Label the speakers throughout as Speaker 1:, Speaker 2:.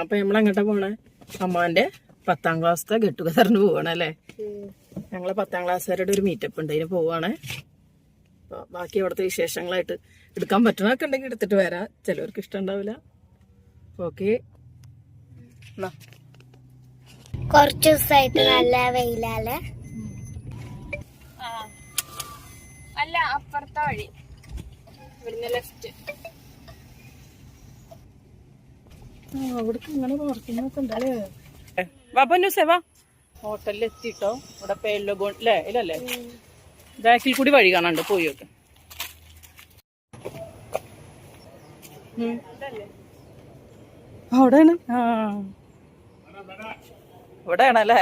Speaker 1: അപ്പൊ നമ്മളെങ്ങോട്ടാ പോണേ? അമ്മാന്റെ പത്താം ക്ലാസ്സത്തെ ഗെറ്റ് ടുഗദറിന് പോവാണല്ലേ? ഞങ്ങളെ പത്താം ക്ലാസ്സുകാരുടെ ഒരു മീറ്റപ്പ് ഉണ്ട്. അതിന് പോവാണ്. ബാക്കി അവിടുത്തെ വിശേഷങ്ങളായിട്ട് എടുക്കാൻ പറ്റണൊക്കെ ഉണ്ടെങ്കിൽ എടുത്തിട്ട് വരാം. ചിലവർക്ക് ഇഷ്ടം ഉണ്ടാവില്ല. ഓക്കെ.
Speaker 2: കുറച്ച് ദിവസമായിട്ട് നല്ല വെയിലാൽ
Speaker 3: അല്ല അപ്പുറത്തെ വഴി. ഇവിടുന്ന് ലെഫ്റ്റ്
Speaker 1: അവിടേക്ക് ഇങ്ങനെ പാർക്കിങ്ങൊക്കെ ഉണ്ടല്ലേ ഹോട്ടലിൽ എത്തിട്ടോ? ഇവിടെ പേല്ലോ അല്ലേ ഇല്ലല്ലേ ബാക്കിൽ കൂടി വഴി കാണാണ്ട് പോയി നോക്ക്. അവിടെയാണ്? ആ. ഇവിടെയാണല്ലേ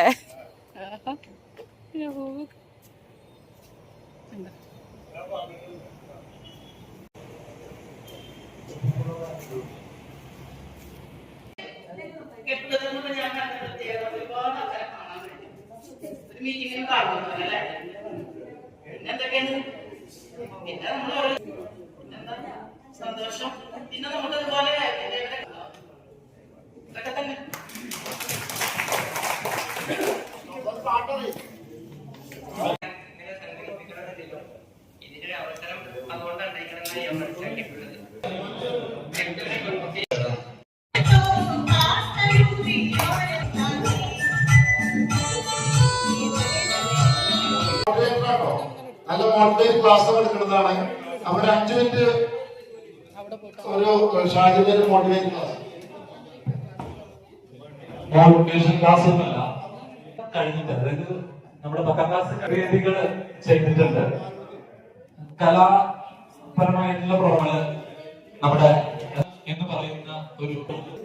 Speaker 1: ആഹാ. ഞാൻ? സന്തോഷം. പിന്നെ നമുക്ക് ഇതുപോലെ ഇതൊക്കെ തന്നെ.
Speaker 4: കേട്ടോ നല്ല മോട്ടിവേറ്റ് ക്ലാസ് എടുക്കുന്നതാണ്. അവിടെ അഞ്ചു മിനിറ്റ് ഒരു ഷാജിന്റെ മോട്ടിവേറ്റ് ക്ലാസ്
Speaker 5: മോട്ടിവേഷൻ ക്ലാസ് ഒന്നല്ല കഴിഞ്ഞിട്ട് അതായത് നമ്മുടെ പത്താം ക്ലാസ് വേദികൾ ചെയ്തിട്ടുണ്ട്. കലാപരമായിട്ടുള്ള പ്രവർത്തനങ്ങൾ നമ്മുടെ എന്ന് പറയുന്ന ഒരു
Speaker 2: ചെയ്യുന്നത്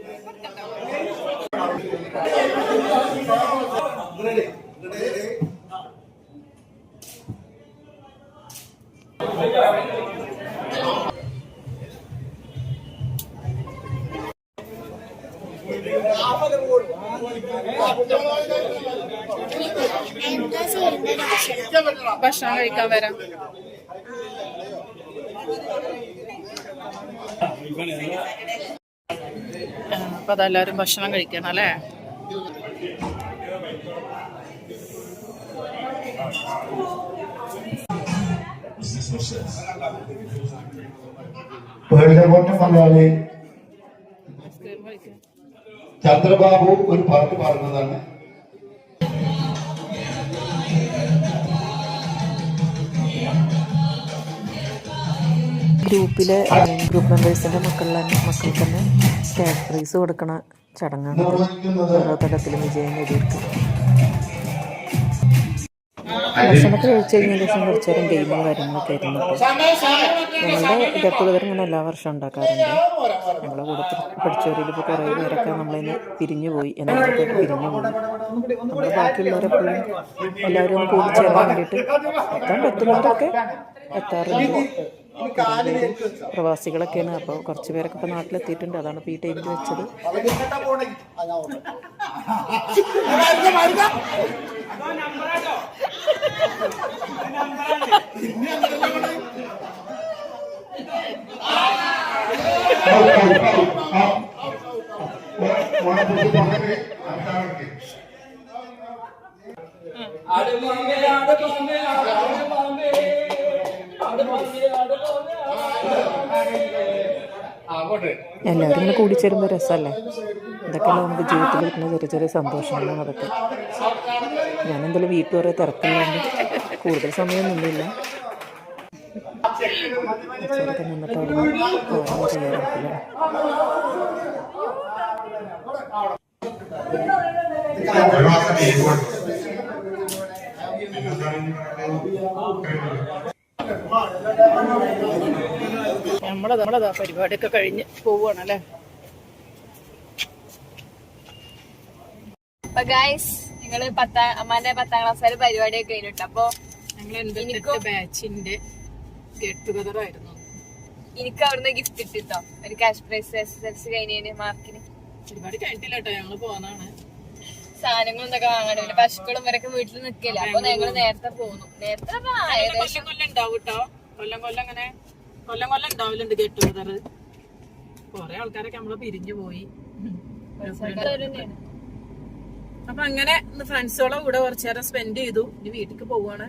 Speaker 2: ഭക്ഷണം
Speaker 1: കഴിക്കാൻ വരാം. അപ്പൊ അതെല്ലാരും ഭക്ഷണം കഴിക്കണം അല്ലേ?
Speaker 4: പേരിടകോട്ട മലയാളി ചന്ദ്രബാബു ഒരു പാട്ട് പാടുന്നതാണ്.
Speaker 6: ഗ്രൂപ്പിലെ ഗ്രൂപ്പ് മെമ്പേഴ്സിന്റെ മക്കളിൽ തന്നെ മക്കൾക്ക് തന്നെ ക്യാഷ് പ്രൈസ് കൊടുക്കണ ചടങ്ങാണ്. ഓരോ തലത്തിലും വിജയം നേടിയെടുക്കും ഭക്ഷണമൊക്കെ കഴിച്ചു കഴിഞ്ഞ ദിവസം കുറച്ചു ഗെയിമും കാര്യങ്ങളൊക്കെ ആയിരുന്നു. ഞങ്ങളുടെ ഗെറ്റുഗതർ ഇങ്ങനെ എല്ലാ വർഷവും ഉണ്ടാക്കാറുണ്ട്. ഞങ്ങളെ കൂടെ പഠി- പഠിച്ചവരിൽ കുറേ പേരൊക്കെ നമ്മളിന്ന് പിരിഞ്ഞു പോയി. എന്നൊക്കെ പിരിഞ്ഞു പോയി. നമ്മൾ ബാക്കിയുള്ളവരെപ്പോഴും എല്ലാവരും ഒന്ന് കൂടി ചേരാൻ വേണ്ടിയിട്ട് എത്താൻ പറ്റുന്നവരൊക്കെ എത്താറുണ്ട്. പ്രവാസികളൊക്കെയാണ്. അപ്പോൾ കുറച്ച് പേരൊക്കെ ഇപ്പോൾ നാട്ടിലെത്തിയിട്ടുണ്ട്. അതാണ് ഇപ്പോൾ ഈ ടൈമിൽ വെച്ചത്. ஆடு மாமே ஆடு மாமே ஆடு மாமே ஆடு மாமே ஆடு மாமே എല്ലാവരും ഇങ്ങനെ കൂടിച്ചേരുമ്പോൾ രസമല്ലേ ഇതൊക്കെയല്ലേ നമുക്ക് ജീവിതത്തിൽ കിട്ടുന്ന ചെറിയ ചെറിയ സന്തോഷങ്ങളാണ് അതൊക്കെ. ഞാനെന്തായാലും വീട്ടിൽ കുറേ തിരക്കില്ലാണ്ട് കൂടുതൽ സമയം നിന്നില്ല. കുറച്ചേരൊക്കെ നിന്നിട്ട് അവിടെ പോകാൻ തയ്യാറെടുക്കില്ല
Speaker 4: ഒരു മാസം
Speaker 1: നമ്മളെ നമ്മളതാ പരിപാടിയൊക്കെ കഴിഞ്ഞ് പോവുകയാണല്ലേ
Speaker 3: അപ്പൊ ഗായ്സ് നിങ്ങൾ പത്താം അമ്മാന്റെ പത്താം ക്ലാസ് പരിപാടിയൊക്കെ കഴിഞ്ഞിട്ട് അപ്പൊ
Speaker 1: ഞങ്ങൾ ബാച്ചിന്റെ ഗെറ്റ് ടുഗദർ ആയിരുന്നു.
Speaker 3: എനിക്ക് അവിടുന്ന് ഗിഫ്റ്റ് ഇട്ടിട്ടോ ഒരു cash prize S S L C കഴിഞ്ഞതിന് മാർക്കിന്
Speaker 1: പരിപാടി കഴിഞ്ഞിട്ടില്ല കേട്ടോ ഞങ്ങൾ പോന്നാണ്
Speaker 3: സാധനങ്ങളും ഇതൊക്കെ പിന്നെ പശുക്കളും വരൊക്കെ വീട്ടിൽ നിൽക്കില്ല അപ്പൊ ഞങ്ങൾ നേരത്തെ പോകുന്നു നേരത്തെ ഏകദേശം
Speaker 1: കൊല്ലം കൊല്ലം ഉണ്ടാവും കേട്ടോ കൊല്ലം കൊല്ലം അങ്ങനെ കൊല്ലം കൊല്ലം ഉണ്ടാവലുണ്ട് ഗെറ്റ് ടുഗദർ കൊറേ ആൾക്കാരൊക്കെ നമ്മൾ പിരിഞ്ഞു പോയി. അപ്പൊ അങ്ങനെ ഫ്രണ്ട്സുകളെ കൂടെ കുറച്ചു നേരം സ്പെൻഡ് ചെയ്തു. ഇനി വീട്ടിക്ക് പോവാണ്.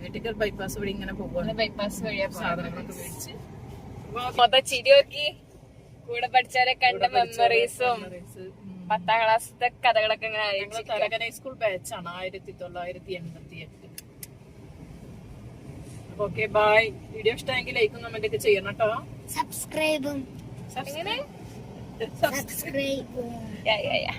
Speaker 1: വീട്ടിക്ക് ബൈപ്പാസ് വഴി ഇങ്ങനെ പോവാണ്.
Speaker 3: ബൈപ്പാസ് വഴിയാ
Speaker 1: സാധനങ്ങളൊക്കെ മേടിച്ച്.
Speaker 3: മൊത്തം ചിരി നോക്കി കൂടെ പഠിച്ചവരെ കണ്ട മെമ്മറീസും പത്താം ക്ലാസ്സിലത്തെ കഥകളൊക്കെ ഇങ്ങനെ
Speaker 1: തലകന സ്കൂൾ ബാച്ചാണ് ആയിരത്തി തൊള്ളായിരത്തി എൺപത്തി എട്ട് അപ്പൊ ഓക്കെ ബായ് വീഡിയോ ഇഷ്ടമെങ്കിൽ ലൈക്കും കമന്റ് ഒക്കെ ചെയ്യണം കേട്ടോ.
Speaker 2: സബ്സ്ക്രൈബും
Speaker 3: എങ്ങനെ?
Speaker 2: സബ്സ്ക്രൈബും
Speaker 3: യാ യാ യാ